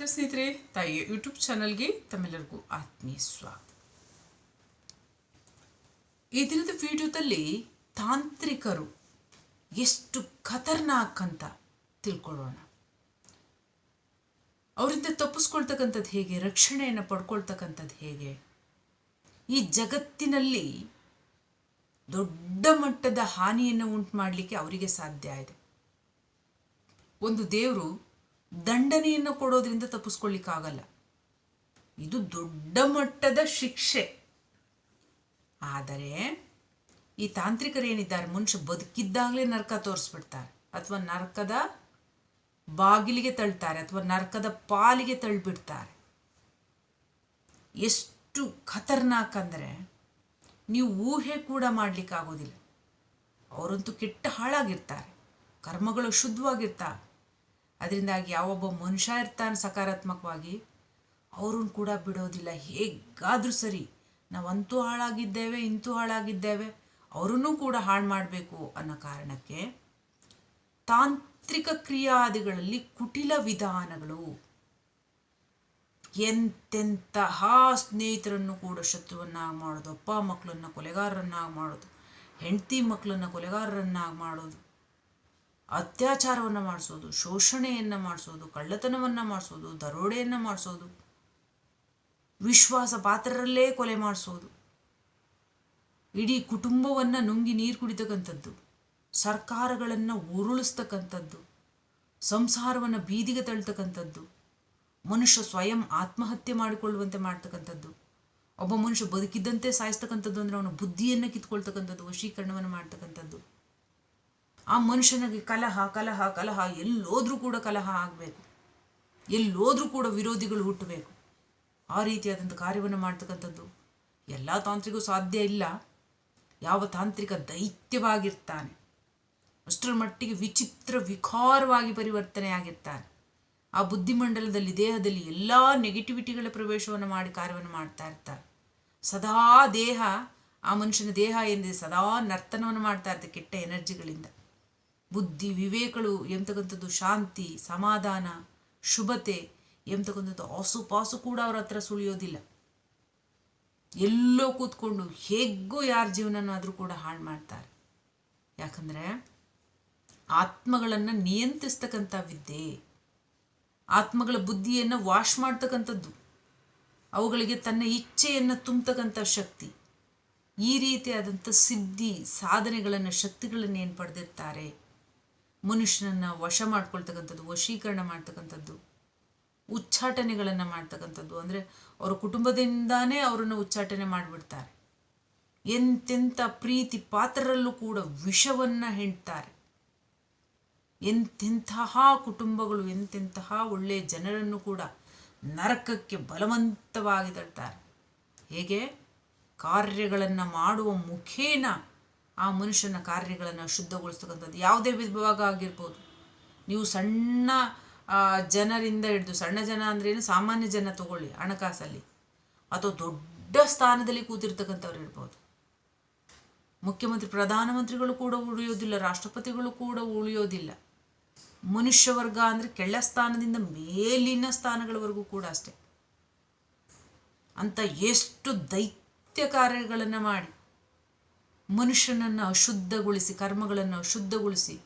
ನಮಸ್ಕಾರ ಸ್ನೇಹಿತರೆ, ತಾಯಿ ಯೂಟ್ಯೂಬ್ ಚಾನಲ್ಗೆ ತಮ್ಮೆಲ್ಲರಿಗೂ ಆತ್ಮೀಯ ಸ್ವಾಗತ. ಈ ದಿನದ ವಿಡಿಯೋದಲ್ಲಿ ತಾಂತ್ರಿಕರು ಎಷ್ಟು ಖತರ್ನಾಕ್ ಅಂತ ತಿಳ್ಕೊಳ್ಳೋಣ. ಅವರಿಂದ ತಪ್ಪಿಸ್ಕೊಳ್ತಕ್ಕಂಥದ್ದು ಹೇಗೆ, ರಕ್ಷಣೆಯನ್ನು ಪಡ್ಕೊಳ್ತಕ್ಕಂಥದ್ದು ಹೇಗೆ? ಈ ಜಗತ್ತಿನಲ್ಲಿ ದೊಡ್ಡ ಮಟ್ಟದ ಹಾನಿಯನ್ನು ಉಂಟು ಮಾಡಲಿಕ್ಕೆ ಅವರಿಗೆ ಸಾಧ್ಯ ಇದೆ. ಒಂದು ದೇವರು ದಂಡನೆಯನ್ನು ಕೊಡೋದ್ರಿಂದ ತಪ್ಪಿಸ್ಕೊಳ್ಳಿಕ್ಕಾಗಲ್ಲ. ಇದು ದೊಡ್ಡ ಮಟ್ಟದ ಶಿಕ್ಷೆ. ಆದರೆ ಈ ತಾಂತ್ರಿಕರೇನಿದ್ದಾರೆ ಮನುಷ್ಯ ಬದುಕಿದ್ದಾಗಲೇ ನರಕ ತೋರಿಸ್ಬಿಡ್ತಾರೆ. ಅಥವಾ ನರಕದ ಬಾಗಿಲಿಗೆ ತಳ್ತಾರೆ, ಅಥವಾ ನರಕದ ಪಾಲಿಗೆ ತಳ್ಳಿಬಿಡ್ತಾರೆ ಎಷ್ಟು ಖತರ್ನಾಕ್ ಅಂದರೆ ನೀವು ಊಹೆ ಕೂಡ ಮಾಡಲಿಕ್ಕಾಗೋದಿಲ್ಲ. ಅವರಂತೂ ಕೆಟ್ಟ ಹಾಳಾಗಿರ್ತಾರೆ. ಕರ್ಮಗಳು ಶುದ್ಧವಾಗಿರ್ತಾರೆ ಅದರಿಂದಾಗಿ ಯಾವೊಬ್ಬ ಮನುಷ್ಯ ಇರ್ತಾನೆ ಸಕಾರಾತ್ಮಕವಾಗಿ. ಅವ್ರನ್ನ ಕೂಡ ಬಿಡೋದಿಲ್ಲ. ಹೇಗಾದರೂ ಸರಿ, ನಾವಂತೂ ಹಾಳಾಗಿದ್ದೇವೆ, ಇಂತೂ ಹಾಳಾಗಿದ್ದೇವೆ, ಅವರನ್ನೂ ಕೂಡ ಹಾಳು ಮಾಡಬೇಕು ಅನ್ನೋ ಕಾರಣಕ್ಕೆ ತಾಂತ್ರಿಕ ಕ್ರಿಯಾದಿಗಳಲ್ಲಿ ಕುಟಿಲ ವಿಧಾನಗಳು. ಎಂತೆಂತಹ ಸ್ನೇಹಿತರನ್ನು ಕೂಡ ಶತ್ರುವನ್ನಾಗಿ ಮಾಡೋದು, ಅಪ್ಪ ಮಕ್ಕಳನ್ನ ಕೊಲೆಗಾರರನ್ನಾಗಿ ಮಾಡೋದು, ಹೆಂಡತಿ ಮಕ್ಕಳನ್ನ ಕೊಲೆಗಾರರನ್ನಾಗಿ ಮಾಡೋದು. ಅತ್ಯಾಚಾರವನ್ನು ಮಾಡಿಸೋದು, ಶೋಷಣೆಯನ್ನು ಮಾಡಿಸೋದು, ಕಳ್ಳತನವನ್ನು ಮಾಡಿಸೋದು, ದರೋಡೆಯನ್ನು ಮಾಡಿಸೋದು ವಿಶ್ವಾಸ ಪಾತ್ರರಲ್ಲೇ ಕೊಲೆ ಮಾಡಿಸೋದು. ಇಡೀ ಕುಟುಂಬವನ್ನು ನುಂಗಿ ನೀರು ಕುಡಿತಕ್ಕಂಥದ್ದು, ಸರ್ಕಾರಗಳನ್ನು ಉರುಳಿಸ್ತಕ್ಕಂಥದ್ದು, ಸಂಸಾರವನ್ನು ಬೀದಿಗೆ ತಳ್ತಕ್ಕಂಥದ್ದು, ಮನುಷ್ಯ ಸ್ವಯಂ ಆತ್ಮಹತ್ಯೆ ಮಾಡಿಕೊಳ್ಳುವಂತೆ ಮಾಡ್ತಕ್ಕಂಥದ್ದು, ಒಬ್ಬ ಮನುಷ್ಯ ಬದುಕಿದ್ದಂತೆ ಸಾಯಿಸ್ತಕ್ಕಂಥದ್ದು ಅಂದರೆ ಅವನ ಬುದ್ಧಿಯನ್ನು ಕಿತ್ಕೊಳ್ತಕ್ಕಂಥದ್ದು, ವಶೀಕರಣವನ್ನು ಮಾಡ್ತಕ್ಕಂಥದ್ದು. ಆ ಮನುಷ್ಯನಿಗೆ ಕಲಹ ಕಲಹ ಕಲಹ, ಎಲ್ಲೋದ್ರೂ ಕೂಡ ಕಲಹ ಆಗಬೇಕು. ಎಲ್ಲೋದ್ರೂ ಕೂಡ ವಿರೋಧಿಗಳು ಹುಟ್ಟಬೇಕು. ಆ ರೀತಿಯಾದಂಥ ಕಾರ್ಯವನ್ನು ಮಾಡ್ತಕ್ಕಂಥದ್ದು ಎಲ್ಲ ತಾಂತ್ರಿಕೂ ಸಾಧ್ಯ ಇಲ್ಲ. ಯಾವ ತಾಂತ್ರಿಕ ದೈತ್ಯವಾಗಿರ್ತಾನೆ, ಅಷ್ಟರ ಮಟ್ಟಿಗೆ ವಿಚಿತ್ರ, ವಿಕಾರವಾಗಿ ಪರಿವರ್ತನೆ ಆಗಿರ್ತಾನೆ ಆ ಬುದ್ಧಿಮಂಡಲದಲ್ಲಿ, ದೇಹದಲ್ಲಿ ಎಲ್ಲ ನೆಗೆಟಿವಿಟಿಗಳ ಪ್ರವೇಶವನ್ನು ಮಾಡಿ ಕಾರ್ಯವನ್ನು ಮಾಡ್ತಾ ಇರ್ತಾರೆ ಸದಾ ದೇಹ, ಆ ಮನುಷ್ಯನ ದೇಹ ಎಂದಿದೆ ಸದಾ ನರ್ತನವನ್ನು ಮಾಡ್ತಾ ಇರ್ತದೆ ಕೆಟ್ಟ ಎನರ್ಜಿಗಳಿಂದ. ಬುದ್ಧಿ ವಿವೇಕಗಳು ಎಂತಕ್ಕಂಥದ್ದು ಶಾಂತಿ, ಸಮಾಧಾನ, ಶುಭತೆ ಎಂತಕ್ಕಂಥದ್ದು ಆಸುಪಾಸು ಕೂಡ ಅವ್ರ ಹತ್ರ ಸುಳಿಯೋದಿಲ್ಲ. ಎಲ್ಲೋ ಕೂತ್ಕೊಂಡು ಹೇಗೋ ಯಾರ ಜೀವನನಾದರೂ ಕೂಡ ಹಾಳು ಮಾಡ್ತಾರೆ. ಯಾಕಂದರೆ ಆತ್ಮಗಳನ್ನು ನಿಯಂತ್ರಿಸ್ತಕ್ಕಂಥ ವಿದ್ಯೆ, ಆತ್ಮಗಳ ಬುದ್ಧಿಯನ್ನು ವಾಶ್ ಮಾಡ್ತಕ್ಕಂಥದ್ದು, ಅವುಗಳಿಗೆ ತನ್ನ ಇಚ್ಛೆಯನ್ನು ತುಂಬತಕ್ಕಂಥ ಶಕ್ತಿ, ಈ ರೀತಿಯಾದಂಥ ಸಿದ್ಧಿ ಸಾಧನೆಗಳನ್ನು, ಶಕ್ತಿಗಳನ್ನು ಏನು ಪಡೆದಿರ್ತಾರೆ? ಮನುಷ್ಯನನ್ನು ವಶ ಮಾಡ್ಕೊಳ್ತಕ್ಕಂಥದ್ದು, ವಶೀಕರಣ ಮಾಡ್ತಕ್ಕಂಥದ್ದು, ಉಚ್ಚಾಟನೆಗಳನ್ನು ಮಾಡ್ತಕ್ಕಂಥದ್ದು. ಅಂದರೆ ಅವರ ಕುಟುಂಬದಿಂದಾನೇ ಅವರನ್ನು ಉಚ್ಚಾಟನೆ ಮಾಡಿಬಿಡ್ತಾರೆ. ಎಂತೆಂಥ ಪ್ರೀತಿ ಪಾತ್ರರಲ್ಲೂ ಕೂಡ ವಿಷವನ್ನು ಹೆಣ್ತಾರೆ ಎಂತೆಂತಹ ಕುಟುಂಬಗಳು, ಎಂತೆಂತಹ ಒಳ್ಳೆಯ ಜನರನ್ನು ಕೂಡ ನರಕಕ್ಕೆ ಬಲವಂತವಾಗಿ ತರ್ತಾರೆ. ಹೇಗೆ? ಕಾರ್ಯಗಳನ್ನು ಮಾಡುವ ಮುಖೇನ ಆ ಮನುಷ್ಯನ ಕಾರ್ಯಗಳನ್ನು ಶುದ್ಧಗೊಳಿಸ್ತಕ್ಕಂಥದ್ದು. ಯಾವುದೇ ವಿಭಾಗ ಆಗಿರ್ಬೋದು. ನೀವು ಸಣ್ಣ ಜನರಿಂದ ಹಿಡಿದು, ಸಣ್ಣ ಜನ ಅಂದ್ರೇನು ಸಾಮಾನ್ಯ ಜನ ತಗೊಳ್ಳಿ ಹಣಕಾಸಲ್ಲಿ. ಅಥವಾ ದೊಡ್ಡ ಸ್ಥಾನದಲ್ಲಿ ಕೂತಿರ್ತಕ್ಕಂಥವ್ರು ಇರ್ಬೋದು. ಮುಖ್ಯಮಂತ್ರಿ, ಪ್ರಧಾನಮಂತ್ರಿಗಳು ಕೂಡ ಉಳಿಯೋದಿಲ್ಲ, ರಾಷ್ಟ್ರಪತಿಗಳು ಕೂಡ ಉಳಿಯೋದಿಲ್ಲ. ಮನುಷ್ಯ ವರ್ಗ ಅಂದರೆ ಕೆಳ ಸ್ಥಾನದಿಂದ ಮೇಲಿನ ಸ್ಥಾನಗಳವರೆಗೂ ಕೂಡ ಅಷ್ಟೆ. ಅಂತ ಎಷ್ಟು ದೈತ್ಯ ಕಾರ್ಯಗಳನ್ನು ಮಾಡಿ ಮನುಷ್ಯನನ್ನು ಅಶುದ್ಧಗೊಳಿಸಿ, ಕರ್ಮಗಳನ್ನು ಅಶುದ್ಧಗೊಳಿಸಿ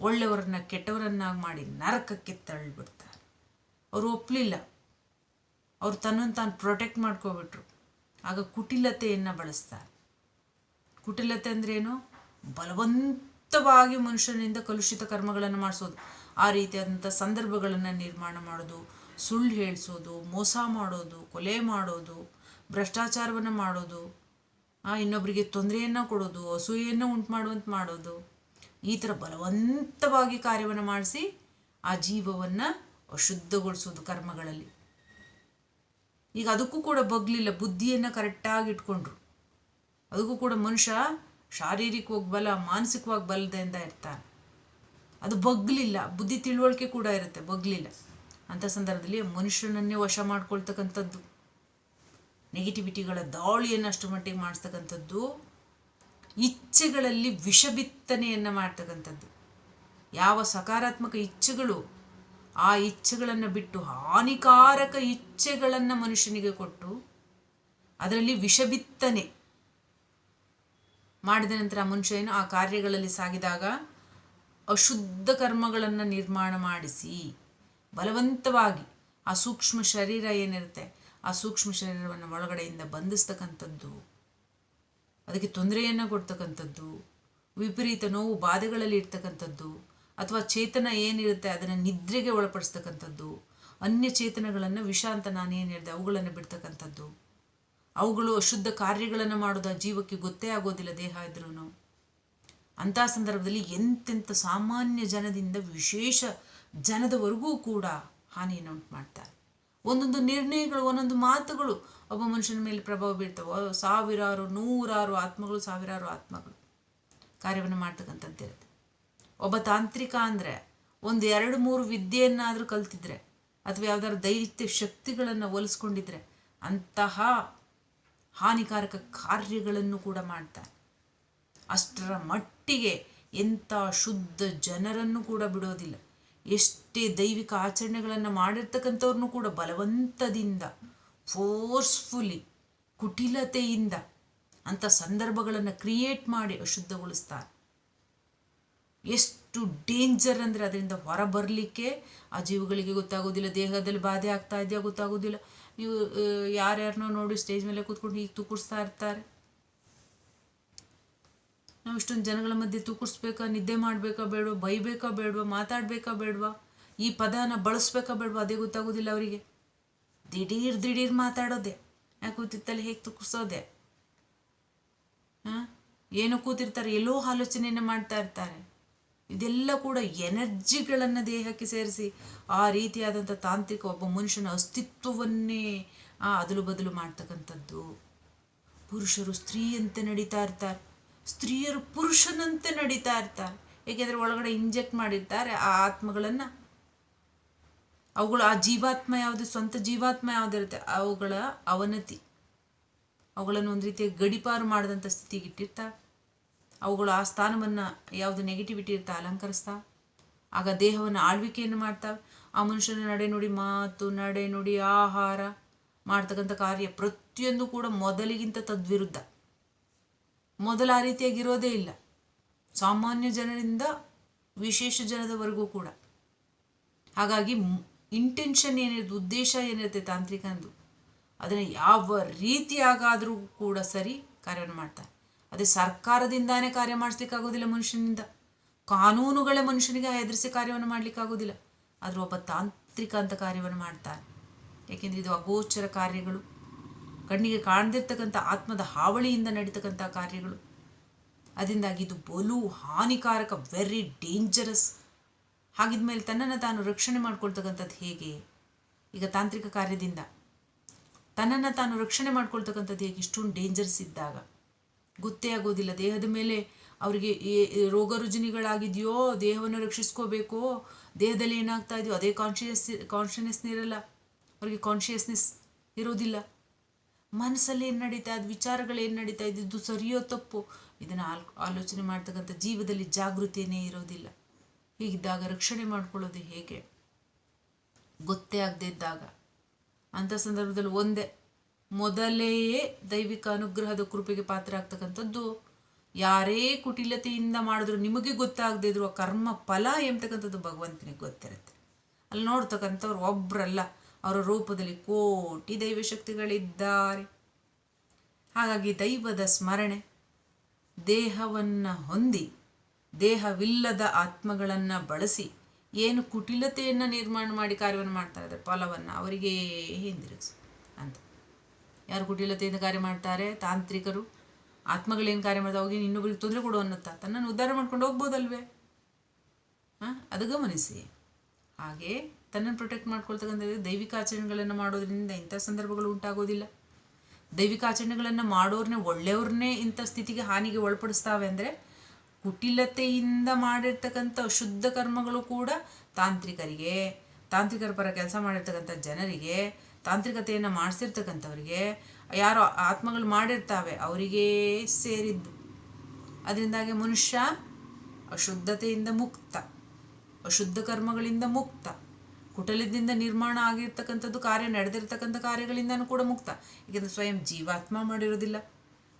ಒಳ್ಳೆಯವರನ್ನ ಕೆಟ್ಟವರನ್ನಾಗಿ ಮಾಡಿ ನರಕಕ್ಕೆ ತಳ್ಳಿಬಿಡ್ತಾರೆ. ಅವರು ಒಪ್ಪಲಿಲ್ಲ ಅವ್ರು ತನ್ನನ್ನು ತಾನು ಪ್ರೊಟೆಕ್ಟ್ ಮಾಡ್ಕೊಬಿಟ್ರು. ಆಗ ಕುಟಿಲತೆಯನ್ನು ಬಳಸ್ತಾರೆ. ಕುಟಿಲತೆ ಅಂದ್ರೇನು ಬಲವಂತವಾಗಿ ಮನುಷ್ಯನಿಂದ ಕಲುಷಿತ ಕರ್ಮಗಳನ್ನು ಮಾಡಿಸೋದು. ಆ ರೀತಿಯಾದಂಥ ಸಂದರ್ಭಗಳನ್ನು ನಿರ್ಮಾಣ ಮಾಡೋದು, ಸುಳ್ಳು ಹೇಳಿಸೋದು, ಮೋಸ ಮಾಡೋದು, ಕೊಲೆ ಮಾಡೋದು, ಭ್ರಷ್ಟಾಚಾರವನ್ನು ಮಾಡೋದು. ಇನ್ನೊಬ್ಬರಿಗೆ ತೊಂದರೆಯನ್ನು ಕೊಡೋದು, ಅಸೂಯೆಯನ್ನು ಉಂಟು ಮಾಡುವಂತೆ ಮಾಡೋದು, ಈ ಥರ ಬಲವಂತವಾಗಿ ಕಾರ್ಯವನ್ನು ಮಾಡಿಸಿ ಆ ಜೀವವನ್ನು ಅಶುದ್ಧಗೊಳಿಸೋದು ಕರ್ಮಗಳಲ್ಲಿ. ಈಗ ಅದಕ್ಕೂ ಕೂಡ ಬಗ್ಲಿಲ್ಲ, ಬುದ್ಧಿಯನ್ನು ಕರೆಕ್ಟಾಗಿ ಇಟ್ಕೊಂಡ್ರು. ಅದಕ್ಕೂ ಕೂಡ ಮನುಷ್ಯ ಶಾರೀರಿಕವಾಗಿ ಬಲ, ಮಾನಸಿಕವಾಗಿ ಬಲದಿಂದ ಇರ್ತಾನೆ. ಅದು ಬಗ್ಲಿಲ್ಲ, ಬುದ್ಧಿ ತಿಳುವಳಿಕೆ ಕೂಡ ಇರುತ್ತೆ, ಬಗ್ಲಿಲ್ಲ. ಅಂಥ ಸಂದರ್ಭದಲ್ಲಿ ಮನುಷ್ಯನನ್ನೇ ವಶ ಮಾಡ್ಕೊಳ್ತಕ್ಕಂಥದ್ದು. ನೆಗೆಟಿವಿಟಿಗಳ ದಾಳಿಯನ್ನು ಅಷ್ಟು ಮಟ್ಟಿಗೆ ಮಾಡಿಸ್ತಕ್ಕಂಥದ್ದು ಇಚ್ಛೆಗಳಲ್ಲಿ ವಿಷ ಬಿತ್ತನೆಯನ್ನು ಮಾಡ್ತಕ್ಕಂಥದ್ದು. ಯಾವ ಸಕಾರಾತ್ಮಕ ಇಚ್ಛೆಗಳು ಆ ಇಚ್ಛೆಗಳನ್ನು ಬಿಟ್ಟು ಹಾನಿಕಾರಕ ಇಚ್ಛೆಗಳನ್ನು ಮನುಷ್ಯನಿಗೆ ಕೊಟ್ಟು ಅದರಲ್ಲಿ ವಿಷಬಿತ್ತನೆ ಮಾಡಿದ ನಂತರ ಮನುಷ್ಯ ಏನು ಆ ಕಾರ್ಯಗಳಲ್ಲಿ ಸಾಗಿದಾಗ ಅಶುದ್ಧ ಕರ್ಮಗಳನ್ನು ನಿರ್ಮಾಣ ಮಾಡಿಸಿ ಬಲವಂತವಾಗಿ ಆ ಸೂಕ್ಷ್ಮ ಶರೀರ ಏನಿರುತ್ತೆ ಆ ಸೂಕ್ಷ್ಮ ಶರೀರವನ್ನು ಒಳಗಡೆಯಿಂದ ಬಂಧಿಸ್ತಕ್ಕಂಥದ್ದು, ಅದಕ್ಕೆ ತೊಂದರೆಯನ್ನು ಕೊಡ್ತಕ್ಕಂಥದ್ದು, ವಿಪರೀತ ನೋವು ಬಾಧೆಗಳಲ್ಲಿ ಇರ್ತಕ್ಕಂಥದ್ದು, ಅಥವಾ ಚೇತನ ಏನಿರುತ್ತೆ ಅದನ್ನು ನಿದ್ರೆಗೆ ಒಳಪಡಿಸ್ತಕ್ಕಂಥದ್ದು, ಅನ್ಯ ಚೇತನಗಳನ್ನು ವಿಷ ಅಂತ ಏನು ಹೇಳಿದೆ ಅವುಗಳನ್ನು ಬಿಡ್ತಕ್ಕಂಥದ್ದು. ಅವುಗಳು ಅಶುದ್ಧ ಕಾರ್ಯಗಳನ್ನು ಮಾಡೋದು ಆ ಜೀವಕ್ಕೆ ಗೊತ್ತೇ ಆಗೋದಿಲ್ಲ ದೇಹ ಇದ್ರೂ ಅಂಥ ಸಂದರ್ಭದಲ್ಲಿ ಎಂತೆಂಥ ಸಾಮಾನ್ಯ ಜನದಿಂದ ವಿಶೇಷ ಜನದವರೆಗೂ ಕೂಡ ಹಾನಿಯನ್ನು ಉಂಟು ಮಾಡ್ತಾರೆ. ಒಂದೊಂದು ನಿರ್ಣಯಗಳು, ಒಂದೊಂದು ಮಾತುಗಳು ಒಬ್ಬ ಮನುಷ್ಯನ ಮೇಲೆ ಪ್ರಭಾವ ಬೀರ್ತವೆ. ಸಾವಿರಾರು, ನೂರಾರು ಆತ್ಮಗಳು, ಸಾವಿರಾರು ಆತ್ಮಗಳು ಕಾರ್ಯವನ್ನು ಮಾಡ್ತಕ್ಕಂಥದ್ದಿರುತ್ತೆ ಒಬ್ಬ ತಾಂತ್ರಿಕ ಅಂದರೆ ಒಂದು ಎರಡು, ಮೂರು ವಿದ್ಯೆಯನ್ನಾದರೂ ಕಲ್ತಿದ್ರೆ ಅಥವಾ ಯಾವ್ದಾದ್ರು ದೈತ್ಯ ಶಕ್ತಿಗಳನ್ನು ಒಲಿಸ್ಕೊಂಡಿದ್ರೆ ಅಂತಹ ಹಾನಿಕಾರಕ ಕಾರ್ಯಗಳನ್ನು ಕೂಡ ಮಾಡ್ತಾರೆ ಅಷ್ಟರ ಮಟ್ಟಿಗೆ ಎಂಥ ಶುದ್ಧ ಜನರನ್ನು ಕೂಡ ಬಿಡೋದಿಲ್ಲ. ಎಷ್ಟೇ ದೈವಿಕ ಆಚರಣೆಗಳನ್ನು ಮಾಡಿರ್ತಕ್ಕಂಥವ್ರನ್ನೂ ಕೂಡ ಬಲವಂತದಿಂದ ಫೋರ್ಸ್ಫುಲಿ ಕುಟಿಲತೆಯಿಂದ ಅಂಥ ಸಂದರ್ಭಗಳನ್ನು ಕ್ರಿಯೇಟ್ ಮಾಡಿ ಅಶುದ್ಧಗೊಳಿಸ್ತಾರೆ. ಎಷ್ಟು ಡೇಂಜರ್ ಅಂದರೆ ಅದರಿಂದ ಹೊರ ಬರಲಿಕ್ಕೆ ಆ ಜೀವಗಳಿಗೆ ಗೊತ್ತಾಗೋದಿಲ್ಲ, ದೇಹದಲ್ಲಿ ಬಾಧೆ ಆಗ್ತಾ ಇದೆಯಾ ಗೊತ್ತಾಗೋದಿಲ್ಲ. ನೀವು ಯಾರ್ಯಾರನ್ನೋ ನೋಡಿ ಸ್ಟೇಜ್ ಮೇಲೆ ಕೂತ್ಕೊಂಡು ಹೀಗೆ ತೂಕಡಿಸ್ತಾ ಇರ್ತಾರೆ. ನಾವು ಇಷ್ಟೊಂದು ಜನಗಳ ಮಧ್ಯೆ ತೂಕಡಿಸ್ಬೇಕಾ ನಿದ್ದೆ ಮಾಡಬೇಕಾ ಬೇಡವಾ, ಬೈಬೇಕಾ ಬೇಡವಾ, ಮಾತಾಡಬೇಕಾ ಬೇಡವಾ, ಈ ಪದನ ಬಳಸ್ಬೇಕಾ ಬೇಡವಾ, ಅದೇ ಗೊತ್ತಾಗೋದಿಲ್ಲ ಅವರಿಗೆ. ದಿಢೀರ್ ದಿಢೀರ್ ಮಾತಾಡೋದೆ. ಯಾಕೆ ಕೂತಿತ್ತಲ್ಲಿ, ಹೇಗೆ ತೂಕಿಸೋದೆ ಹಾಂ? ಏನೋ ಕೂತಿರ್ತಾರೆ, ಎಲ್ಲೋ ಆಲೋಚನೆಯನ್ನು ಮಾಡ್ತಾ ಇರ್ತಾರೆ. ಇದೆಲ್ಲ ಕೂಡ ಎನರ್ಜಿಗಳನ್ನು ದೇಹಕ್ಕೆ ಸೇರಿಸಿ ಆ ರೀತಿಯಾದಂಥ ತಾಂತ್ರಿಕ ಒಬ್ಬ ಮನುಷ್ಯನ ಅಸ್ತಿತ್ವವನ್ನೇ ಆ ಅದಲು ಬದಲು ಮಾಡ್ತಕ್ಕಂಥದ್ದು. ಪುರುಷರು ಸ್ತ್ರೀಯಂತೆ ನಡೀತಾ ಇರ್ತಾರೆ. ಸ್ತ್ರೀಯರು ಪುರುಷನಂತೆ ನಡೀತಾ ಇರ್ತಾರೆ. ಏಕೆಂದರೆ ಒಳಗಡೆ ಇಂಜೆಕ್ಟ್ ಮಾಡಿರ್ತಾರೆ ಆ ಆತ್ಮಗಳನ್ನು. ಅವುಗಳು ಆ ಜೀವಾತ್ಮ ಯಾವುದು, ಸ್ವಂತ ಜೀವಾತ್ಮ ಯಾವುದಿರುತ್ತೆ ಅವುಗಳ ಅವನತಿ. ಅವುಗಳನ್ನು ಒಂದು ರೀತಿಯ ಗಡಿಪಾರು ಮಾಡಿದಂಥ ಸ್ಥಿತಿಗೆ ಇಟ್ಟಿರ್ತಾರೆ ಅವುಗಳು ಆ ಸ್ಥಾನವನ್ನು ಯಾವುದು ನೆಗೆಟಿವಿಟಿ ಇರ್ತಾ ಅಲಂಕರಿಸ್ತಾ ಆಗ ದೇಹವನ್ನು ಆಳ್ವಿಕೆಯನ್ನು ಮಾಡ್ತಾವೆ ಆ ಮನುಷ್ಯನ ನಡೆ ನುಡಿ, ಮಾತು, ನಡೆ ನುಡಿ, ಆಹಾರ ಮಾಡ್ತಕ್ಕಂಥ ಕಾರ್ಯ ಪ್ರತಿಯೊಂದು ಕೂಡ ಮೊದಲಿಗಿಂತ ತದ್ವಿರುದ್ಧ. ಮೊದಲ ಆ ರೀತಿಯಾಗಿರೋದೇ ಇಲ್ಲ. ಸಾಮಾನ್ಯ ಜನರಿಂದ ವಿಶೇಷ ಜನದವರೆಗೂ ಕೂಡ. ಹಾಗಾಗಿ ಇಂಟೆನ್ಷನ್ ಏನಿರುತ್ತೆ ಉದ್ದೇಶ ಏನಿರುತ್ತೆ ತಾಂತ್ರಿಕಂದು ಅದನ್ನು ಯಾವ ರೀತಿಯಾಗಾದರೂ ಕೂಡ ಸರಿ ಕಾರ್ಯವನ್ನು ಮಾಡ್ತಾರೆ. ಅದೇ ಸರ್ಕಾರದಿಂದಾನೇ ಕಾರ್ಯ ಮಾಡಿಸ್ಲಿಕ್ಕಾಗೋದಿಲ್ಲ ಮನುಷ್ಯನಿಂದ. ಕಾನೂನುಗಳೇ ಮನುಷ್ಯನಿಗೆ ಹೆದರಿಸಿ ಕಾರ್ಯವನ್ನು ಮಾಡಲಿಕ್ಕಾಗೋದಿಲ್ಲ. ಆದರೂ ಒಬ್ಬ ತಾಂತ್ರಿಕ ಅಂತ ಕಾರ್ಯವನ್ನು ಮಾಡ್ತಾರೆ. ಏಕೆಂದರೆ ಇದು ಅಗೋಚರ ಕಾರ್ಯಗಳು. ಕಣ್ಣಿಗೆ ಕಾಣದಿರ್ತಕ್ಕಂಥ ಆತ್ಮದ ಹಾವಳಿಯಿಂದ ನಡೀತಕ್ಕಂಥ ಕಾರ್ಯಗಳು. ಅದರಿಂದಾಗಿ ಇದು ಬಲು ಹಾನಿಕಾರಕ ವೆರಿ ಡೇಂಜರಸ್ ಹಾಗಿದ್ಮೇಲೆ ತನ್ನನ್ನು ತಾನು ರಕ್ಷಣೆ ಮಾಡ್ಕೊಳ್ತಕ್ಕಂಥದ್ದು ಹೇಗೆ? ಈಗ ತಾಂತ್ರಿಕ ಕಾರ್ಯದಿಂದ. ತನ್ನನ್ನು ತಾನು ರಕ್ಷಣೆ ಮಾಡ್ಕೊಳ್ತಕ್ಕಂಥದ್ದು ಹೇಗೆ? ಇಷ್ಟೊಂದು ಡೇಂಜರ್ಸ್ ಇದ್ದಾಗ. ಗೊತ್ತೇ ಆಗೋದಿಲ್ಲ. ದೇಹದ ಮೇಲೆ ಅವರಿಗೆ ರೋಗ ರುಜಿನಿಗಳಾಗಿದೆಯೋ, ದೇಹವನ್ನು ರಕ್ಷಿಸ್ಕೋಬೇಕೋ, ದೇಹದಲ್ಲಿ ಏನಾಗ್ತಾ ಇದೆಯೋ, ಅದೇ ಕಾನ್ಶಿಯಸ್ ಕಾನ್ಷಿಯಸ್ನೆಸ್ ಇರಲ್ಲ. ಅವರಿಗೆ ಕಾನ್ಷಿಯಸ್ನೆಸ್ ಇರೋದಿಲ್ಲ. ಮನಸ್ಸಲ್ಲಿ ಏನು ನಡೀತಾ ಅದು ವಿಚಾರಗಳು ಏನು ನಡೀತಾ ಇದ್ದಿದ್ದು ಸರಿಯೋ ತಪ್ಪು? ಇದನ್ನು ಆಲ್, ಆಲೋಚನೆ ಮಾಡ್ತಕ್ಕಂಥ ಜೀವದಲ್ಲಿ ಜಾಗೃತಿಯೇ ಇರೋದಿಲ್ಲ. ಹೀಗಿದ್ದಾಗ ರಕ್ಷಣೆ ಮಾಡ್ಕೊಳ್ಳೋದು ಹೇಗೆ? ಗೊತ್ತೇ ಆಗದೆ ಇದ್ದಾಗ. ಅಂಥ ಸಂದರ್ಭದಲ್ಲಿ ಒಂದೇ, ಮೊದಲೇ ದೈವಿಕ ಅನುಗ್ರಹದ ಕೃಪೆಗೆ ಪಾತ್ರ ಆಗ್ತಕ್ಕಂಥದ್ದು, ಯಾರೇ ಕುಟಿಲತೆಯಿಂದ ಮಾಡಿದ್ರು ನಿಮಗೆ ಗೊತ್ತಾಗದೇ ಇದ್ರು ಆ ಕರ್ಮ ಫಲ ಎಂಬತಕ್ಕಂಥದ್ದು ಭಗವಂತನಿಗೆ ಗೊತ್ತಿರುತ್ತೆ. ಅಲ್ಲಿ ನೋಡ್ತಕ್ಕಂಥವ್ರು ಒಬ್ಬರಲ್ಲ ಅವರ ರೂಪದಲ್ಲಿ ಕೋಟಿ ದೈವಶಕ್ತಿಗಳಿದ್ದಾರೆ. ಹಾಗಾಗಿ ದೈವದ ಸ್ಮರಣೆ, ದೇಹವನ್ನು ಹೊಂದಿ, ದೇಹವಿಲ್ಲದ ಆತ್ಮಗಳನ್ನು ಬಳಸಿ, ಏನು ಕುಟಿಲತೆಯನ್ನು ನಿರ್ಮಾಣ ಮಾಡಿ ಕಾರ್ಯವನ್ನು ಮಾಡ್ತಾರೆ ಅದರ ಫಲವನ್ನು ಅವರಿಗೆ ಹಿಂದಿರುಗಿಸಿ ಅಂತ. ಯಾರು ಕುಟಿಲತೆಯಿಂದ ಕಾರ್ಯ ಮಾಡ್ತಾರೆ? ತಾಂತ್ರಿಕರು. ಆತ್ಮಗಳೇನು ಕಾರ್ಯ ಮಾಡ್ತಾರೆ? ಅವಾಗ ಇನ್ನೊಬ್ಬರಿಗೆ ತೊಂದರೆ ಕೊಡು ಅನ್ನುತ್ತಾ? ತನ್ನನ್ನು ಉದ್ಧಾರ ಮಾಡ್ಕೊಂಡು ಹೋಗ್ಬೋದಲ್ವೇ? ಹಾಂ? ಅದು ಗಮನಿಸಿ. ಹಾಗೆ ತನ್ನನ್ನು ಪ್ರೊಟೆಕ್ಟ್ ಮಾಡ್ಕೊಳ್ತಕ್ಕಂಥದ್ದು ದೈವಿಕ ಆಚರಣೆಗಳನ್ನು ಮಾಡೋದ್ರಿಂದ ಇಂಥ ಸಂದರ್ಭಗಳು ಉಂಟಾಗೋದಿಲ್ಲ. ದೈವಿಕ ಆಚರಣೆಗಳನ್ನು ಮಾಡೋರ್ನೇ ಒಳ್ಳೆಯವ್ರನ್ನೇ ಇಂಥ ಸ್ಥಿತಿಗೆ ಹಾನಿಗೆ ಒಳಪಡಿಸ್ತಾವೆ ಅಂದರೆ ಕುಟಿಲತೆಯಿಂದ ಮಾಡಿರ್ತಕ್ಕಂಥ ಅಶುದ್ಧ ಕರ್ಮಗಳು ಕೂಡ ತಾಂತ್ರಿಕರಿಗೆ, ತಾಂತ್ರಿಕರ ಪರ ಕೆಲಸ ಮಾಡಿರ್ತಕ್ಕಂಥ ಜನರಿಗೆ, ತಾಂತ್ರಿಕತೆಯನ್ನು ಮಾಡಿಸಿರ್ತಕ್ಕಂಥವ್ರಿಗೆ, ಯಾರು ಆತ್ಮಗಳು ಮಾಡಿರ್ತಾವೆ ಅವರಿಗೆ ಸೇರಿದ್ದು. ಅದರಿಂದಾಗಿ ಮನುಷ್ಯ ಅಶುದ್ಧತೆಯಿಂದ ಮುಕ್ತ, ಅಶುದ್ಧ ಕರ್ಮಗಳಿಂದ ಮುಕ್ತ. ಕುಟಲದಿಂದ ನಿರ್ಮಾಣ ಆಗಿರ್ತಕ್ಕಂಥದ್ದು ಕಾರ್ಯ, ನಡೆದಿರ್ತಕ್ಕಂಥ ಕಾರ್ಯಗಳಿಂದನೂ ಕೂಡ ಮುಕ್ತ. ಏಕೆಂದರೆ ಸ್ವಯಂ ಜೀವಾತ್ಮ ಮಾಡಿರೋದಿಲ್ಲ.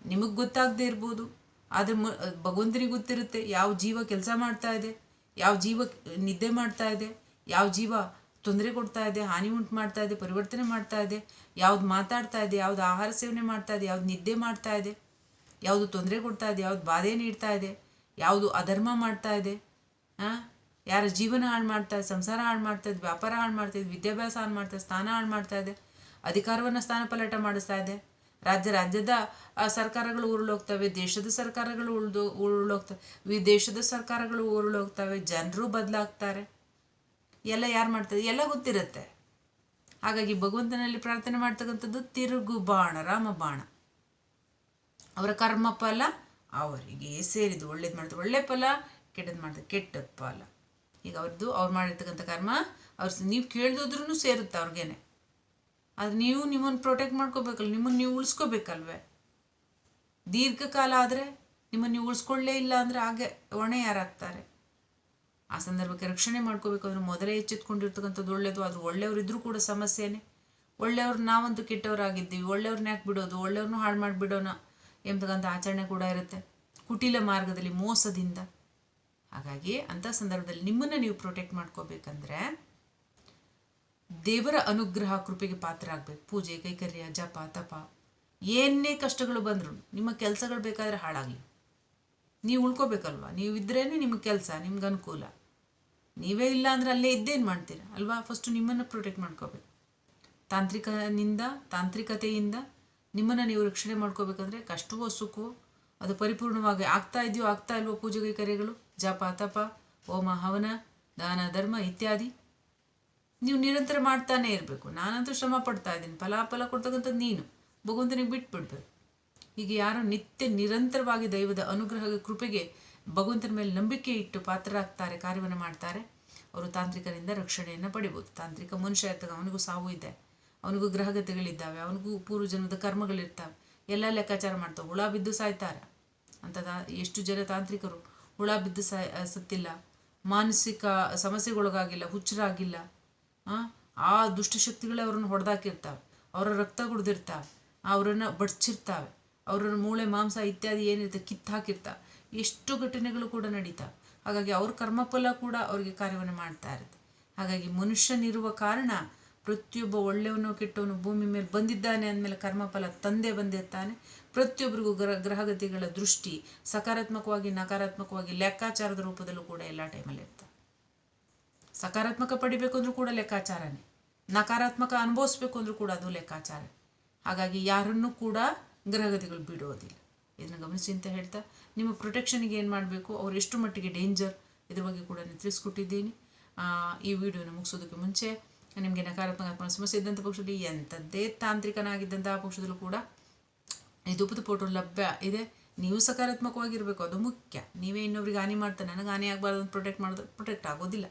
ನಿಮಗೆ ಗೊತ್ತಾಗದೇ ಇರ್ಬೋದು. ಆದರೆ ಮ, ಭಗವಂತನಿಗೆ ಗೊತ್ತಿರುತ್ತೆ, ಯಾವ ಜೀವ ಕೆಲಸ ಮಾಡ್ತಾ ಇದೆ, ಯಾವ ಜೀವ ನಿದ್ದೆ ಮಾಡ್ತಾ ಇದೆ, ಯಾವ ಜೀವ ತೊಂದರೆ ಕೊಡ್ತಾ ಇದೆ, ಹಾನಿ ಉಂಟು ಮಾಡ್ತಾ ಇದೆ, ಪರಿವರ್ತನೆ ಮಾಡ್ತಾ ಇದೆ, ಯಾವ್ದು ಮಾತಾಡ್ತಾ ಇದೆ, ಯಾವ್ದು ಆಹಾರ ಸೇವನೆ ಮಾಡ್ತಾ ಇದೆ, ಯಾವ್ದು ನಿದ್ದೆ ಮಾಡ್ತಾ ಇದೆ, ಯಾವುದು ತೊಂದರೆ ಕೊಡ್ತಾ ಇದೆ, ಯಾವ್ದು ಬಾಧೆ ನೀಡ್ತಾ ಇದೆ, ಯಾವುದು ಅಧರ್ಮ ಮಾಡ್ತಾ ಇದೆ ಹಾಂ ಯಾರ ಜೀವನ ಹಾಳು ಮಾಡ್ತಾ ಇದೆ ಸಂಸಾರ ಹಾಳು ಮಾಡ್ತಾ ಇದೆ ವ್ಯಾಪಾರ ಹಾಳು ಮಾಡ್ತಾ ಇದೆ ವಿದ್ಯಾಭ್ಯಾಸ ಹಾಳು ಮಾಡ್ತಾ ಇದೆ ಸ್ಥಾನ ಹಾಳು ಮಾಡ್ತಾ ಇದೆ, ಅಧಿಕಾರವನ್ನು ಸ್ಥಾನ ಪಲಾಟ ಮಾಡಿಸ್ತಾ ಇದೆ. ರಾಜ್ಯ, ರಾಜ್ಯದ ಸರ್ಕಾರಗಳು ಉರುಳೋಗ್ತವೆ ದೇಶದ ಸರ್ಕಾರಗಳು ಉಳ್ದು ಉರುಳೋಗ್ತವೆ ವಿದೇಶದ ಸರ್ಕಾರಗಳು ಉರುಳೋಗ್ತವೆ ಜನರು ಬದಲಾಗ್ತಾರೆ. ಎಲ್ಲ ಯಾರು ಮಾಡ್ತಾರೆ ಎಲ್ಲ ಗೊತ್ತಿರುತ್ತೆ. ಹಾಗಾಗಿ ಭಗವಂತನಲ್ಲಿ ಪ್ರಾರ್ಥನೆ ಮಾಡ್ತಕ್ಕಂಥದ್ದು ತಿರುಗು ಬಾಣ, ರಾಮ ಬಾಣ. ಅವರ ಕರ್ಮ ಫಲ ಅವರಿಗೆ ಸೇರಿದ್ದು. ಒಳ್ಳೇದು ಮಾಡ್ತಾರೆ ಒಳ್ಳೆ ಫಲ ಕೆಟ್ಟದ್ದು ಮಾಡ್ತಾರೆ ಕೆಟ್ಟ ಫಲ. ಈಗ ಅವ್ರದ್ದು ಅವ್ರು ಮಾಡಿರ್ತಕ್ಕಂಥ ಕರ್ಮ, ಅವ್ರ ನೀವು ಕೇಳ್ದೋದ್ರೂ ಸೇರುತ್ತೆ ಅವ್ರಿಗೇನೆ. ಆದರೆ ನೀವು ನಿಮ್ಮನ್ನು ಪ್ರೊಟೆಕ್ಟ್ ಮಾಡ್ಕೋಬೇಕಲ್ಲ ನಿಮ್ಮನ್ನು ನೀವು ಉಳಿಸ್ಕೋಬೇಕಲ್ವೇ? ದೀರ್ಘಕಾಲ ಆದರೆ ನಿಮ್ಮನ್ನು ನೀವು ಉಳಿಸ್ಕೊಳ್ಳೇ ಇಲ್ಲ ಅಂದರೆ ಹಾಗೆ ಹೊಣೆ ಯಾರಾಗ್ತಾರೆ? ಆ ಸಂದರ್ಭಕ್ಕೆ ರಕ್ಷಣೆ ಮಾಡ್ಕೋಬೇಕು ಅಂದರೆ ಮೊದಲೇ ಎಚ್ಚೆತ್ಕೊಂಡಿರ್ತಕ್ಕಂಥದ್ದು ಒಳ್ಳೆಯದು ಅದು ಒಳ್ಳೆಯವರಿದ್ರೂ ಕೂಡ ಸಮಸ್ಯೆನೇ. ಒಳ್ಳೆಯವ್ರು ನಾವಂತೂ ಕೆಟ್ಟವರಾಗಿದ್ದೀವಿ ಒಳ್ಳೆಯವ್ರನ್ನ ಯಾಕೆ ಬಿಡೋದು ಒಳ್ಳೆಯವ್ರನ್ನೂ ಹಾಳು ಮಾಡಿಬಿಡೋಣ ಎಂಬತಕ್ಕಂಥ ಆಚರಣೆ ಕೂಡ ಇರುತ್ತೆ. ಕುಟಿಲ ಮಾರ್ಗದಲ್ಲಿ ಮೋಸದಿಂದ. ಹಾಗಾಗಿ ಅಂಥ ಸಂದರ್ಭದಲ್ಲಿ ನಿಮ್ಮನ್ನು ನೀವು ಪ್ರೊಟೆಕ್ಟ್ ಮಾಡ್ಕೋಬೇಕಂದ್ರೆ ದೇವರ ಅನುಗ್ರಹ ಕೃಪೆಗೆ ಪಾತ್ರ ಆಗಬೇಕು. ಪೂಜೆ, ಕೈಕರ್ಯ, ಜಪ, ತಪ, ಏನೇ ಕಷ್ಟಗಳು ಬಂದರೂ ನಿಮ್ಮ ಕೆಲಸಗಳು ಬೇಕಾದರೆ ಹಾಳಾಗಲಿ. ನೀವು ಉಳ್ಕೋಬೇಕಲ್ವ? ನೀವು ಇದ್ರೇ ನಿಮ್ಮ ಕೆಲಸ, ನಿಮ್ಗೆ ಅನುಕೂಲ. ನೀವೇ ಇಲ್ಲ ಅಂದರೆ ಅಲ್ಲೇ ಇದ್ದೇನು ಮಾಡ್ತೀರಾ? ಅಲ್ವಾ? ಫಸ್ಟು ನಿಮ್ಮನ್ನು ಪ್ರೊಟೆಕ್ಟ್ ಮಾಡ್ಕೋಬೇಕು. ತಾಂತ್ರಿಕನಿಂದ, ತಾಂತ್ರಿಕತೆಯಿಂದ ನಿಮ್ಮನ್ನು ನೀವು ರಕ್ಷಣೆ ಮಾಡ್ಕೋಬೇಕಂದ್ರೆ ಕಷ್ಟವೋ, ಸುಖವೋ ಅದು ಪರಿಪೂರ್ಣವಾಗಿ ಆಗ್ತಾ ಇದೆಯೋ ಆಗ್ತಾ ಇಲ್ವೋ ಪೂಜೆ ಕರೆಗಳು? ಜಪ, ತಪ, ಹೋಮ, ಹವನ, ದಾನ, ಧರ್ಮ ಇತ್ಯಾದಿ. ನೀವು ನಿರಂತರ ಮಾಡ್ತಾನೆ ಇರಬೇಕು. ನಾನಂತೂ ಶ್ರಮ ಪಡ್ತಾ ಇದ್ದೀನಿ. ಫಲಾಫಲ ಕೊಡ್ತಕ್ಕಂಥದ್ದು ನೀನು. ಭಗವಂತನಿಗೆ ಬಿಟ್ಬಿಡ್ಬೇಕು. ಹೀಗೆ ಯಾರು ನಿತ್ಯ ನಿರಂತರವಾಗಿ ದೈವದ ಅನುಗ್ರಹ ಕೃಪೆಗೆ ಭಗವಂತನ ಮೇಲೆ ನಂಬಿಕೆ ಇಟ್ಟು ಪಾತ್ರರಾಗ್ತಾರೆ, ಕಾರ್ಯವನ್ನು ಮಾಡ್ತಾರೆ, ಅವರು ತಾಂತ್ರಿಕರಿಂದ ರಕ್ಷಣೆಯನ್ನು ಪಡಿಬೋದು. ತಾಂತ್ರಿಕ ಮನುಷ್ಯ ಇರ್ತಾಗ ಅವನಿಗೂ ಸಾವು ಇದೆ. ಅವನಿಗೂ ಗ್ರಹಗತಿಗಳಿದ್ದಾವೆ. ಅವನಿಗೂ ಪೂರ್ವಜನ್ಮದ ಕರ್ಮಗಳಿರ್ತಾವೆ. ಎಲ್ಲ ಲೆಕ್ಕಾಚಾರ ಮಾಡ್ತಾವೆ. ಹುಳ ಬಿದ್ದು ಸಾಯ್ತಾರೆ. ಅಂಥದ ಎಷ್ಟು ಜನ ತಾಂತ್ರಿಕರು ಹುಳ ಬಿದ್ದು ಸ ಸತ್ತಿಲ್ಲ ಮಾನಸಿಕ ಸಮಸ್ಯೆಗೊಳಗಾಗಿಲ್ಲ ಹುಚ್ಚರಾಗಿಲ್ಲ ಆ, ಆ ದುಷ್ಟಶಕ್ತಿಗಳೇ ಅವರನ್ನು ಹೊಡೆದಾಕಿರ್ತಾವೆ ಅವರ ರಕ್ತ ಕುಡ್ದಿರ್ತಾವೆ ಅವರನ್ನು ಬಡ್ಚಿರ್ತಾವೆ ಅವರನ್ನು ಮೂಳೆ ಮಾಂಸ ಇತ್ಯಾದಿ ಏನಿರುತ್ತೆ ಕಿತ್ತು ಹಾಕಿರ್ತಾವೆ. ಎಷ್ಟು ಘಟನೆಗಳು ಕೂಡ ನಡೀತಾವೆ. ಹಾಗಾಗಿ ಅವ್ರ ಕರ್ಮಫಲ ಕೂಡ ಅವರಿಗೆ ಕಾರ್ಯವನ್ನು ಮಾಡ್ತಾ ಇರುತ್ತೆ. ಹಾಗಾಗಿ ಮನುಷ್ಯನಿರುವ ಕಾರಣ ಪ್ರತಿಯೊಬ್ಬ ಒಳ್ಳೆಯವನು ಕೆಟ್ಟವನು ಭೂಮಿ ಮೇಲೆ ಬಂದಿದ್ದಾನೆ ಅಂದಮೇಲೆ ಕರ್ಮಫಲ ತಂದೆ ಬಂದಿರ್ತಾನೆ. ಪ್ರತಿಯೊಬ್ಬರಿಗೂ ಗ್ರಹ ಗ್ರಹಗತಿಗಳ ದೃಷ್ಟಿ ಸಕಾರಾತ್ಮಕವಾಗಿ, ನಕಾರಾತ್ಮಕವಾಗಿ, ಲೆಕ್ಕಾಚಾರದ ರೂಪದಲ್ಲೂ ಕೂಡ ಎಲ್ಲ ಟೈಮಲ್ಲಿ ಇರ್ತಾರೆ ಸಕಾರಾತ್ಮಕ ಪಡಿಬೇಕು ಅಂದ್ರೂ ಕೂಡ ಲೆಕ್ಕಾಚಾರನೇ. ನಕಾರಾತ್ಮಕ ಅನುಭವಿಸ್ಬೇಕು ಅಂದ್ರೂ ಕೂಡ ಅದು ಲೆಕ್ಕಾಚಾರ. ಹಾಗಾಗಿ ಯಾರನ್ನೂ ಕೂಡ ಗ್ರಹಗತಿಗಳು ಬಿಡೋದಿಲ್ಲ. ಇದನ್ನು ಗಮನಿಸಿ ಅಂತ ಹೇಳ್ತಾ, ನಿಮ್ಮ ಪ್ರೊಟೆಕ್ಷನ್ಗೆ ಏನು ಮಾಡಬೇಕು? ಅವ್ರು ಎಷ್ಟು ಮಟ್ಟಿಗೆ ಡೇಂಜರ್ ಇದ್ರ ಬಗ್ಗೆ ಕೂಡ ನಾನು ತಿಳಿಸ್ಕೊಟ್ಟಿದ್ದೀನಿ. ಈ ವಿಡಿಯೋನ ಮುಗಿಸೋದಕ್ಕೆ ಮುಂಚೆ ನಿಮಗೆ ನಕಾರಾತ್ಮಕ ಸಮಸ್ಯೆ ಇದ್ದಂಥ ಪಕ್ಷದಲ್ಲಿ ಎಂಥದ್ದೇ ತಾಂತ್ರಿಕನಾಗಿದ್ದಂತಹ ಪಕ್ಷದಲ್ಲೂ ಕೂಡ ಧೂಪದ ಫೋಟೋ ಲಭ್ಯ ಇದೆ. ನೀವು ಸಕಾರಾತ್ಮಕವಾಗಿರಬೇಕು, ಅದು ಮುಖ್ಯ. ನೀವೇ ಇನ್ನೊಬ್ರಿಗೆ ಹಾನಿ ಮಾಡ್ತಾರೆ. ನನಗೆ ಹಾನಿ ಆಗಬಾರ್ದು ಅಂತ ಪ್ರೊಟೆಕ್ಟ್ ಮಾಡಿದ್ರೆ ಪ್ರೊಟೆಕ್ಟ್ ಆಗೋದಿಲ್ಲ.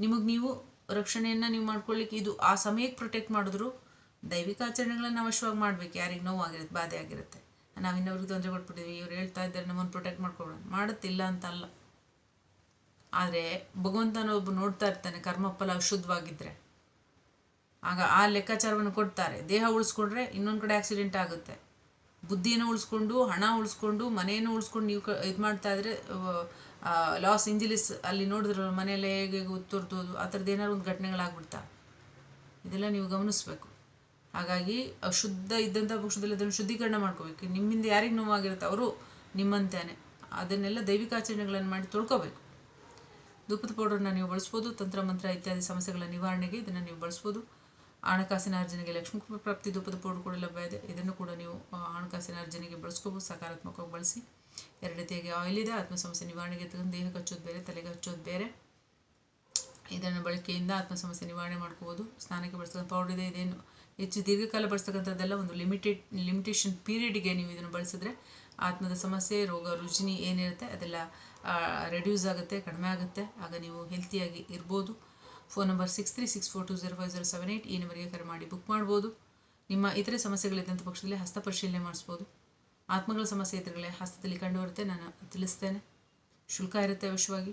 ನಿಮಗೆ ನೀವು ರಕ್ಷಣೆಯನ್ನು ನೀವು ಮಾಡ್ಕೊಳ್ಳಿಕ್ಕೆ ಇದು ಆ ಸಮಯಕ್ಕೆ ಪ್ರೊಟೆಕ್ಟ್ ಮಾಡಿದ್ರು ದೈವಿಕ ಆಚರಣೆಗಳನ್ನು ಅವಶ್ಯವಾಗಿ ಮಾಡಬೇಕು. ಯಾರಿಗೆ ನೋವಾಗಿರುತ್ತೆ, ಬಾಧೆ ಆಗಿರುತ್ತೆ. ನಾವು ಇನ್ನೊಬ್ರಿಗೆ ತೊಂದರೆ ಕೊಟ್ಬಿಟ್ಟಿದ್ವಿ, ಇವ್ರು ಹೇಳ್ತಾ ಇದ್ದಾರೆ, ನಮ್ಮನ್ನು ಪ್ರೊಟೆಕ್ಟ್ ಮಾಡ್ಕೊಡೋಣ ಮಾಡುತ್ತಿಲ್ಲ ಅಂತ ಅಲ್ಲ ಆದರೆ ಭಗವಂತನ ಒಬ್ಬ ನೋಡ್ತಾ ಇರ್ತಾನೆ, ಕರ್ಮಫಲ ಶುದ್ಧವಾಗಿದ್ದರೆ ಆಗ ಆ ಲೆಕ್ಕಾಚಾರವನ್ನು ಕೊಡ್ತಾರೆ. ದೇಹ ಉಳಿಸ್ಕೊಂಡ್ರೆ ಇನ್ನೊಂದು ಕಡೆ ಆಕ್ಸಿಡೆಂಟ್ ಆಗುತ್ತೆ. ಬುದ್ಧಿಯನ್ನು ಉಳಿಸ್ಕೊಂಡು, ಹಣ ಉಳಿಸ್ಕೊಂಡು, ಮನೆಯನ್ನು ಉಳಿಸ್ಕೊಂಡು ನೀವು ಇದು ಮಾಡ್ತಾ ಇದ್ರೆ ಲಾಸ್ ಇಂಜಿಲಿಸ್ ಅಲ್ಲಿ ನೋಡಿದ್ರು ಮನೆಯಲ್ಲೇ ಹೇಗೆ ತುರ್ದೋದು ಆ ಥರದ್ದು ಏನಾದ್ರು ಒಂದು ಘಟನೆಗಳಾಗ್ಬಿಡ್ತಾ. ಇದೆಲ್ಲ ನೀವು ಗಮನಿಸ್ಬೇಕು. ಹಾಗಾಗಿ ಅಶುದ್ಧ ಇದ್ದಂಥ ಪಕ್ಷದಲ್ಲಿ ಅದನ್ನು ಶುದ್ಧೀಕರಣ ಮಾಡ್ಕೋಬೇಕು. ನಿಮ್ಮಿಂದ ಯಾರಿಗೆ ನೋವಾಗಿರುತ್ತೆ? ಅವರು ನಿಮ್ಮಂತಾನೆ. ಅದನ್ನೆಲ್ಲ ದೈವಿಕ ಆಚರಣೆಗಳನ್ನು ಮಾಡಿ ತೊಳ್ಕೋಬೇಕು. ಧೂಪದ ಪೌಡರ್ನ ನೀವು ಬಳಸ್ಬೋದು ತಂತ್ರ ಮಂತ್ರ ಇತ್ಯಾದಿ ಸಮಸ್ಯೆಗಳ ನಿವಾರಣೆಗೆ ಇದನ್ನು ನೀವು ಬಳಸ್ಬೋದು. ಹಣಕಾಸಿನ ಅರ್ಜನೆಗೆ ಲಕ್ಷ್ಮೀ ಪ್ರಾಪ್ತಿ ಧೂಪದ ಪೌಡರ್ ಕೂಡ ಲಭ್ಯ ಇದೆ. ಇದನ್ನು ಕೂಡ ನೀವು ಹಣಕಾಸಿನ ಅರ್ಜನೆಗೆ ಬಳಸ್ಕೋಬೋದು ಸಕಾರಾತ್ಮಕವಾಗಿ ಬಳಸಿ. ಎರಡು ರೀತಿಯಾಗಿ ಆಯಿಲ್ ಇದೆ ಆತ್ಮ ಸಮಸ್ಯೆ ನಿವಾರಣೆಗೆ ತಗೊಂಡು ದೇಹಕ್ಕೆ ಹಚ್ಚೋದು ಬೇರೆ ತಲೆಗೆ ಹಚ್ಚೋದು ಬೇರೆ. ಇದನ್ನು ಬಳಕೆಯಿಂದ ಆತ್ಮ ಸಮಸ್ಯೆ ನಿವಾರಣೆ ಮಾಡ್ಕೋಬೋದು. ಸ್ನಾನಕ್ಕೆ ಬಳಸ್ತಕ್ಕಂಥ ಪೌಡರ್ ಇದೆ, ಇದೇನು ಹೆಚ್ಚು ದೀರ್ಘಕಾಲ ಬಳಸ್ತಕ್ಕಂಥದ್ದೆಲ್ಲ, ಒಂದು ಲಿಮಿಟೆಡ್ ಲಿಮಿಟೇಷನ್ ಪೀರಿಯಡ್ಗೆ ನೀವು ಇದನ್ನು ಬಳಸಿದ್ರೆ ಆತ್ಮದ ಸಮಸ್ಯೆ, ರೋಗ, ರುಜಿನಿ ಏನಿರುತ್ತೆ ಅದೆಲ್ಲ ರೆಡ್ಯೂಸ್ ಆಗುತ್ತೆ, ಕಡಿಮೆ ಆಗುತ್ತೆ. ಆಗ ನೀವು ಹೆಲ್ತಿಯಾಗಿ ಇರ್ಬೋದು. Phone number six three six four two zero five zero seven eight ಈ ನಂಬರಿಗೆ ಕರೆ ಮಾಡಿ ಬುಕ್ ಮಾಡ್ಬೋದು. ನಿಮ್ಮ ಇತರೆ ಸಮಸ್ಯೆಗಳಿದ್ದಂಥ ಪಕ್ಷದಲ್ಲಿ ಹಸ್ತ ಪರಿಶೀಲನೆ ಮಾಡಿಸ್ಬೋದು. ಆತ್ಮಗಳ ಸಮಸ್ಯೆ ಇದ್ದರೆ ಹಸ್ತದಲ್ಲಿ ಕಂಡುಬರುತ್ತೆ ನಾನು ತಿಳಿಸ್ತೇನೆ. ಶುಲ್ಕ ಇರುತ್ತೆ ಅವಶ್ಯವಾಗಿ.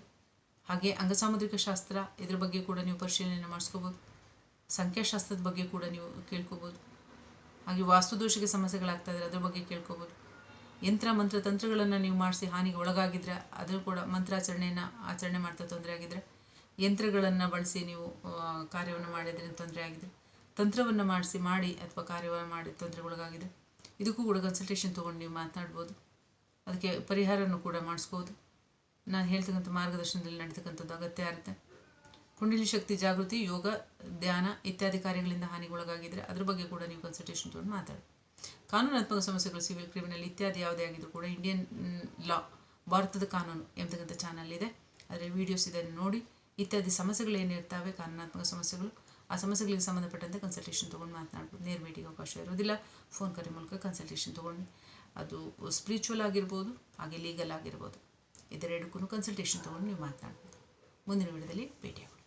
ಹಾಗೆ ಅಂಗಸಾಮುದ್ರಿಕ ಶಾಸ್ತ್ರ ಇದ್ರ ಬಗ್ಗೆ ಕೂಡ ನೀವು ಪರಿಶೀಲನೆ ಮಾಡಿಸ್ಕೋಬೋದು. ಸಂಖ್ಯಾಶಾಸ್ತ್ರದ ಬಗ್ಗೆ ಕೂಡ ನೀವು ಕೇಳ್ಕೋಬೋದು. ಹಾಗೆ ವಾಸ್ತುದೋಷಕ್ಕೆ ಸಮಸ್ಯೆಗಳಾಗ್ತಾ ಇದ್ರೆ ಅದ್ರ ಬಗ್ಗೆ ಕೇಳ್ಕೋಬೋದು. ಯಂತ್ರ, ಮಂತ್ರ, ತಂತ್ರಗಳನ್ನು ನೀವು ಮಾಡಿಸಿ ಹಾನಿಗೆ ಒಳಗಾಗಿದ್ರೆ ಅದು ಕೂಡ ಮಂತ್ರಾಚರಣೆಯನ್ನು ಆಚರಣೆ ಮಾಡ್ತಾ ತೊಂದರೆ ಆಗಿದ್ರೆ ಯಂತ್ರಗಳನ್ನು ಬಳಸಿ ನೀವು ಕಾರ್ಯವನ್ನು ಮಾಡಿದ್ರೆ ತೊಂದರೆ ಆಗಿದೆ? ತಂತ್ರವನ್ನು ಮಾಡಿಸಿ, ಮಾಡಿ ಅಥವಾ ಕಾರ್ಯವನ್ನು ಮಾಡಿ ತೊಂದರೆಗೊಳಗಾಗಿದೆ. ಇದಕ್ಕೂ ಕೂಡ ಕನ್ಸಲ್ಟೇಷನ್ ತೊಗೊಂಡು ನೀವು ಮಾತನಾಡ್ಬೋದು. ಅದಕ್ಕೆ ಪರಿಹಾರವನ್ನು ಕೂಡ ಮಾಡಿಸ್ಬೋದು. ನಾನು ಹೇಳ್ತಕ್ಕಂಥ ಮಾರ್ಗದರ್ಶನದಲ್ಲಿ ನಡೀತಕ್ಕಂಥದ್ದು ಅಗತ್ಯ ಇರುತ್ತೆ. ಕುಂಡಲಿ ಶಕ್ತಿ ಜಾಗೃತಿ, ಯೋಗ, ಧ್ಯಾನ ಇತ್ಯಾದಿ ಕಾರ್ಯಗಳಿಂದ ಹಾನಿಗೊಳಗಾಗಿದ್ದರೆ ಅದ್ರ ಬಗ್ಗೆ ಕೂಡ ನೀವು ಕನ್ಸಲ್ಟೇಷನ್ ತೊಗೊಂಡು ಮಾತಾಡಿ. ಕಾನೂನಾತ್ಮಕ ಸಮಸ್ಯೆಗಳು ಸಿವಿಲ್ ಕ್ರಿಮಿನಲ್ ಇತ್ಯಾದಿ ಯಾವುದೇ ಆಗಿದ್ರು ಕೂಡ ಇಂಡಿಯನ್ ಲಾ ಭಾರತದ ಕಾನೂನು ಎಂಬತಕ್ಕಂಥ ಚಾನಲ್ ಇದೆ. ಅದರ ವೀಡಿಯೋಸ್ ಇದನ್ನು ನೋಡಿ ಇತ್ಯಾದಿ ಸಮಸ್ಯೆಗಳು ಏನಿರ್ತವೆ ಕಾನೂನಾತ್ಮಕ ಸಮಸ್ಯೆಗಳು, ಆ ಸಮಸ್ಯೆಗಳಿಗೆ ಸಂಬಂಧಪಟ್ಟಂತೆ ಕನ್ಸಲ್ಟೇಷನ್ ತೊಗೊಂಡು ಮಾತನಾಡ್ಬೋದು. ನೇರ ಮೀಟಿಂಗ್ ಅವಕಾಶ ಇರೋದಿಲ್ಲ ಫೋನ್ ಕರೆ ಮೂಲಕ ಕನ್ಸಲ್ಟೇಷನ್ ತೊಗೊಂಡು. ಅದು ಸ್ಪಿರಿಚುವಲ್ ಆಗಿರ್ಬೋದು, ಹಾಗೆ ಲೀಗಲ್ ಆಗಿರ್ಬೋದು. ಇದೆರಡಕ್ಕೂ ಕನ್ಸಲ್ಟೇಷನ್ ತೊಗೊಂಡು ನೀವು ಮಾತನಾಡ್ಬೋದು. ಮುಂದಿನ ವಿಡಿಯೋದಲ್ಲಿ ಭೇಟಿಯಾಗೋಣ.